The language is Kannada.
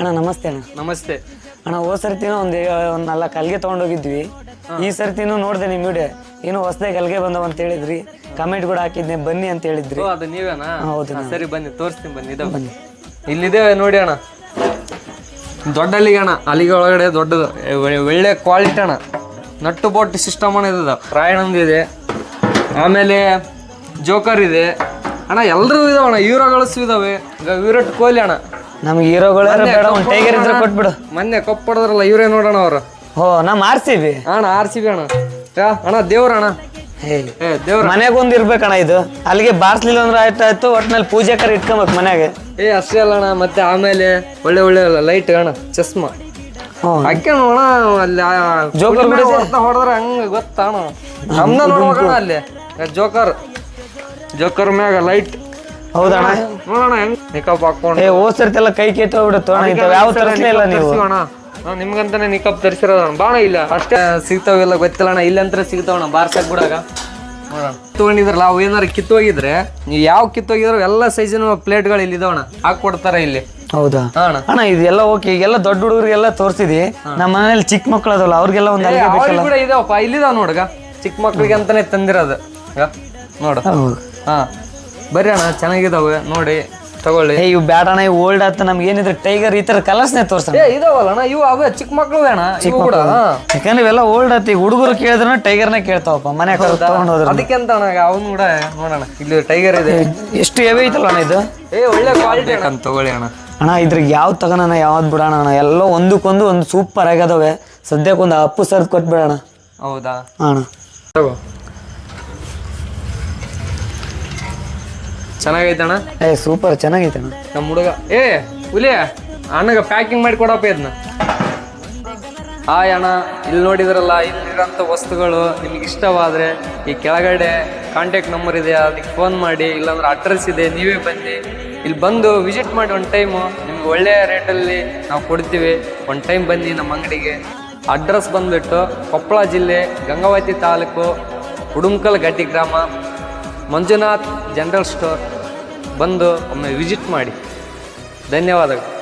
ಅಣ್ಣ ನಮಸ್ತೆ ಅಣ್ಣ. ನಮಸ್ತೆ. ಅಣ್ಣ ಹೋದ ಸರ್ತಿನೂ ಒಂದು ಒಂದು ನಾಲ್ಕು ಕಲ್ಗೆ ತೊಗೊಂಡೋಗಿದ್ವಿ. ಈ ಸರ್ತಿನೂ ನೋಡಿದೆ ನಿಮ್ಮ ವಿಡಿಯೋ. ಏನು ಹೊಸದಾಗಿ ಕಲ್ಗೆ ಬಂದವ ಅಂತ ಹೇಳಿದ್ರಿ. ಕಮೆಂಟ್ ಕೂಡ ಹಾಕಿದ್ನೆ ಬನ್ನಿ ಅಂತ ಹೇಳಿದ್ರಿ. ಓ ಅದು ನೀವೇನಾ? ಹೌದು ಹಾ, ಸರಿ ಬನ್ನಿ ತೋರಿಸ್ತೀನಿ ಬನ್ನಿ ಇದಾವೆ ಬನ್ನಿ. ಇಲ್ಲಿದೆ ನೋಡಿ ಅಣ್ಣ. ದೊಡ್ಡ ಅಲ್ಲಿಗೆ ಅಣ್ಣ ಅಲ್ಲಿಗೆ ಒಳಗಡೆ ದೊಡ್ಡದು. ಒಳ್ಳೆ- ಒಳ್ಳೆ ಕ್ವಾಲಿಟಿ ಅಣ್ಣ. ನಟ್ಟು ಬೋಟ್ ಸಿಸ್ಟಮ್ ಅಣ್ಣ ಇದು ರಾಯಣಂದ್ ಇದೆ. ಆಮೇಲೆ ಜೋಕರ್ ಇದೆ. ಅಣ್ಣ ಎಲ್ಲರೂ ಇದಾವಣ್ಣ ಹೀರೋಗಳು ಇದಾವೆ. ಈಗ ವಿರಾಟ್ ಕೊಹ್ಲಿ ಅಣ್ಣ. ನಮ್ಗೆ ಹೀರೋಗಳೇ ಬೇಡ ಒಂದು ಟೈಗರ್ ಇದ್ರೆ ಕೊಟ್ಬಿಡು. ಮೊನ್ನೆ ಕಪ್ ಹೊಡೆದ್ರಲ್ಲ ಇವರೇ ನೋಡೋಣ ಅವರು. ಹೋ ನಾ ಮಾರ್ಸಿವಿ ಅಣ್ಣ ಆರ್ ಸಿ ಬಿ ಅಣ್ಣ. ಯಾ, ಅಣ್ಣ ದೇವ್ರ ಅಣ್ಣ. ಏ ದೇವ್ರ ಮನೆಗೊಂದು ಒಂದು ಇರ್ಬೇಕಣ್ಣ ಇದು. ಅಲ್ಲಿಗೆ ಬಾರ್ಸ್ಲಿಲ್ಲ ಅಂದ್ರೆ ಆಯ್ತಾಯ್ತು ಒಟ್ನಲ್ಲಿ ಪೂಜೆಕರ್ ಇಟ್ಕೊಬೇಕು ಮನೆಗೆ. ಏ ಅಷ್ಟೇ ಅಲ್ಲ ಅಣ್ಣ ಮತ್ತೆ ಆಮೇಲೆ ಒಳ್ಳೆ ಒಳ್ಳೆ ಲೈಟ್ ಅಣ್ಣ ಚಸ್ಮ. ಹ್ಞೂ. ಅಕ್ಕೆ ನೋಡ ಅಲ್ಲಿ ಜೋಕರ್ ಜೋಕರ್ ಹೊಡೆದ್ರೆ ಹಂಗ ಗೊತ್ತಾಣ ನಮ್ದ ನೋಡ್ಬೇಕಣ್ಣ ಅಲ್ಲಿ. ಜೋಕರ್ ಜೋಕರ್ ಮ್ಯಾಗ ಲೈಟ್ ಹೌದಣ್ಣ ನೋಡೋಣ ಹೆಂಗ್ ನಿಕಪ್ ಹಾಕೊಂಡು ಏ ಹೋದ್ ಸರ್ತಿ ಎಲ್ಲ ಕೈ ಕೇತ ಹೋಗ್ಬಿಡುತ್ತು ಅಣ್ಣ ಇಂಥವು ಯಾವ ತರಿಸ್ಲೇ ಇಲ್ಲ ನೀವು? ಅಣ್ಣ. ನಾವ್ ನಿಮ್ಗಂತಾನೆ ನಿಕಪ್ ತರಿಸಿರೋದಣ್ಣ ಬಾಣ ಇಲ್ಲ ಅಷ್ಟೇ. ಸಿಗ್ತಾವಿಲ್ಲ ಗೊತ್ತಿಲ್ಲ ಅಣ್ಣ. ಇಲ್ಲಂತ್ರ ಸಿಗ್ತಾವಣ್ಣ ಬಾರ್ಸಕ್ ಬಿಡಾಗ. ನೋಡೋಣ. ಕಿತ್ತೋಗಿದ್ರಲ್ಲ ಅವು ಏನಾರ ಕಿತ್ತೋಗಿದ್ರೆ ನೀವು ಯಾವ ಕಿತ್ತೋಗಿದ್ರು ಎಲ್ಲ ಸೈಜಿನ ಪ್ಲೇಟ್ಗಳು ಇಲ್ಲಿ ಇದಾವಣ್ಣ ಹಾಕೊಡ್ತಾರೆ ಇಲ್ಲಿ. ಹೌದಾ? ಹಾ ಅಣ್ಣ. ಅಣ್ಣ ಇದೆಲ್ಲ ಓಕೆ ಈಗೆಲ್ಲ ದೊಡ್ಡ ಹುಡುಗರಿಗೆಲ್ಲ ತೋರಿಸಿದಿ. ನಮ್ಮ ಮನೇಲಿ ಚಿಕ್ಕ ಮಕ್ಕಳು ಅದಲ್ಲ ಅವ್ರಿಗೆಲ್ಲ ಒಂದು ಅಲ್ಲಿಗೆ ಅವ್ರಿಗೆ ಕೂಡ ಇದಾವಪ್ಪ ಇಲ್ಲಿದಾವ ನೋಡ್ಗ ಚಿಕ್ಕ ಮಕ್ಳಿಗೆ ಅಂತಾನೆ ತಂದಿರೋದು. ನೋಡ ನೋಡು. ಹೌದು. ಹಾ. ಬರ್ರಿ ಅಣ್ಣ ಚೆನ್ನಾಗಿದಾವೆ ನೋಡಿ ತಗೊಳ್ಳಿ. ಏ ಇವು ಬ್ಯಾಡ ಅಣ್ಣ ಇವು ಓಲ್ಡ್ ಆತ ನಮ್ಗೆ ಏನಿದ್ರೆ ಟೈಗರ್ ಈ ತರ ಕಲರ್ಸ್ನೇ ನೇ ಏ ಇದಾವಲ್ಲ ಅಣ್ಣ ಇವು ಅವೇ ಚಿಕ್ಕ ಮಕ್ಳು ಅಣ್ಣ ಇವು ಕೂಡ. ಯಾಕಂದ್ರೆ ಇವೆಲ್ಲ ಓಲ್ಡ್ ಆತಿ ಹುಡುಗರು ಕೇಳಿದ್ರು ನೇ ಕೇಳ್ತಾವಪ್ಪ ಮನೆ ತಗೊಂಡ್ ಹೋದ್ರು ಅದಕ್ಕೆ ಅಂತ ಅಣ್ಣ ಅವನು ಕೂಡ ನೋಡೋಣ ಇಲ್ಲಿ ಟೈಗರ್ ಇದೆ. ಎಷ್ಟು ಹೆವಿ ಐತಲ್ಲ ಅಣ್ಣ ಇದು? ಏ ಒಳ್ಳೆ ಕ್ವಾಲಿಟಿ ಅಂತ ತಗೊಳ್ಳಿ ಅಣ್ಣ. ಅಣ್ಣ ಇದ್ರಿಗೆ ಯಾವ್ದು ತಗೋಣ ಯಾವ್ದು ಬಿಡೋಣ ಅಣ್ಣ? ಎಲ್ಲ ಒಂದಕ್ಕೊಂದು ಒಂದು ಸೂಪರ್ ಆಗದವೆ. ಸದ್ಯಕ್ಕೆ ಒಂದು ಅಪ್ಪು ಸರ್ದು ಕೊಟ್ಬಿಡೋಣ. ಹೌದಾ? ಅಣ್ಣ. ತಗೋ. ಚೆನ್ನಾಗೈತೆ ಅಣ್ಣ ಏ ಸೂಪರ್ ಚೆನ್ನಾಗೈತೆ ಅಣ್ಣ ನಮ್ಮ ಹುಡುಗ. ಏ ಹುಲಿ ಅಣ್ಣಗ ಪ್ಯಾಕಿಂಗ್ ಮಾಡಿ ಕೊಡಪ್ಪ ಇದನ್ನ ಹಾಯ್ ಅಣ್ಣ ಇಲ್ಲಿ ನೋಡಿದ್ರಲ್ಲ ಇಲ್ಲಿರೋಂಥ ವಸ್ತುಗಳು ನಿಮ್ಗೆ ಇಷ್ಟವಾದರೆ ಈ ಕೆಳಗಡೆ ಕಾಂಟ್ಯಾಕ್ಟ್ ನಂಬರ್ ಇದೆ ಅದಕ್ಕೆ ಫೋನ್ ಮಾಡಿ ಇಲ್ಲಾಂದ್ರೆ ಅಡ್ರೆಸ್ ಇದೆ ನೀವೇ ಬನ್ನಿ. ಇಲ್ಲಿ ಬಂದು ವಿಸಿಟ್ ಮಾಡಿ ಒಂದು ಟೈಮು ನಿಮ್ಗೆ ಒಳ್ಳೆಯ ರೇಟಲ್ಲಿ ನಾವು ಕೊಡ್ತೀವಿ. ಒಂದು ಟೈಮ್ ಬನ್ನಿ ನಮ್ಮ ಅಂಗಡಿಗೆ. ಅಡ್ರೆಸ್ ಬಂದುಬಿಟ್ಟು ಕೊಪ್ಪಳ ಜಿಲ್ಲೆ ಗಂಗಾವತಿ ತಾಲೂಕು ಉಡುಮ್ಕಲ್ ಗಟ್ಟಿ ಗ್ರಾಮ. ಮಂಜುನಾಥ್ ಜನರಲ್ ಸ್ಟೋರ್ ಬಂದು ಒಮ್ಮೆ ವಿಸಿಟ್ ಮಾಡಿ. ಧನ್ಯವಾದಗಳು.